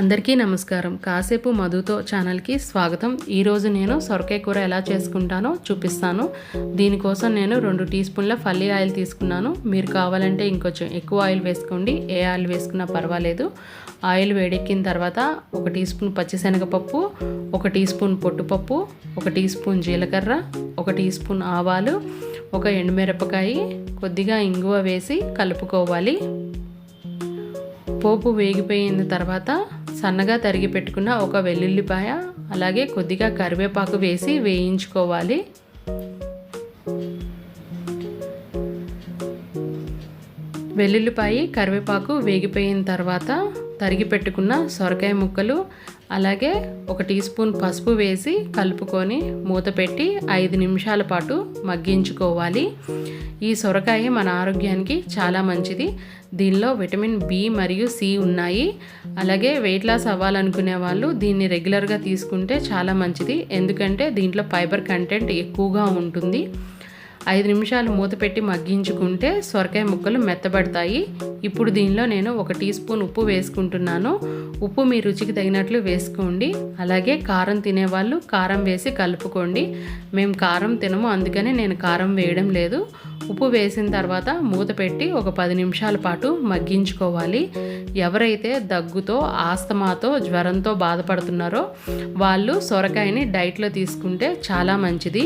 అందరికీ నమస్కారం. కాసేపు మధుతో ఛానల్కి స్వాగతం. ఈరోజు నేను సొరకాయ కూర ఎలా చేసుకుంటానో చూపిస్తాను. దీనికోసం నేను రెండు టీ స్పూన్ల ఫల్లీ ఆయిల్ తీసుకున్నాను. మీరు కావాలంటే ఇంకొంచెం ఎక్కువ ఆయిల్ వేసుకోండి. ఏ ఆయిల్ వేసుకున్నా పర్వాలేదు. ఆయిల్ వేడెక్కిన తర్వాత ఒక టీ స్పూన్ పచ్చిశనగపప్పు ఒక టీ స్పూన్ పొట్టుపప్పు ఒక టీ స్పూన్ జీలకర్ర ఒక టీ స్పూన్ ఆవాలు ఒక ఎండుమిరపకాయ కొద్దిగా ఇంగువ వేసి కలుపుకోవాలి. పోపు వేగిపోయిన తర్వాత సన్నగా తరిగి పెట్టుకున్న ఒక వెల్లుల్లిపాయ అలాగే కొద్దిగా కరివేపాకు వేసి వేయించుకోవాలి. వెల్లుల్లిపాయ కరివేపాకు వేగిపోయిన తర్వాత తరిగి పెట్టుకున్న సొరకాయ ముక్కలు అలాగే ఒక టీ స్పూన్ పసుపు వేసి కలుపుకొని మూత పెట్టి ఐదు నిమిషాల పాటు మగ్గించుకోవాలి. ఈ సొరకాయ మన ఆరోగ్యానికి చాలా మంచిది. దీనిలో విటమిన్ బి మరియు సి ఉన్నాయి. అలాగే వెయిట్ లాస్ అవ్వాలనుకునే వాళ్ళు దీన్ని రెగ్యులర్గా తీసుకుంటే చాలా మంచిది. ఎందుకంటే దీంట్లో ఫైబర్ కంటెంట్ ఎక్కువగా ఉంటుంది. ఐదు నిమిషాలు మూత పెట్టి మగ్గించుకుంటే సొరకాయ ముక్కలు మెత్తబడతాయి. ఇప్పుడు దీనిలో నేను ఒక టీ స్పూన్ ఉప్పు వేసుకుంటున్నాను. ఉప్పు మీ రుచికి తగినట్లు వేసుకోండి. అలాగే కారం తినేవాళ్ళు కారం వేసి కలుపుకోండి. మేము కారం తినము అందుకనే నేను కారం వేయడం లేదు. ఉప్పు వేసిన తర్వాత మూత పెట్టి ఒక పది నిమిషాల పాటు మగ్గించుకోవాలి. ఎవరైతే దగ్గుతో ఆస్తమాతో జ్వరంతో బాధపడుతున్నారో వాళ్ళు సొరకాయని డైట్లో తీసుకుంటే చాలా మంచిది.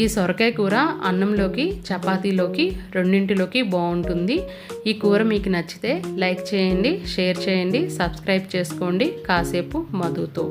ఈ సొరకాయ కూర అన్నంలోకి చపాతీలోకి రెండింటిలోకి బాగుంటుంది. ఈ కూర మీకు నచ్చితే లైక్ చేయండి షేర్ చేయండి సబ్స్క్రైబ్ చేసుకోండి. కాసేపు మధుతో.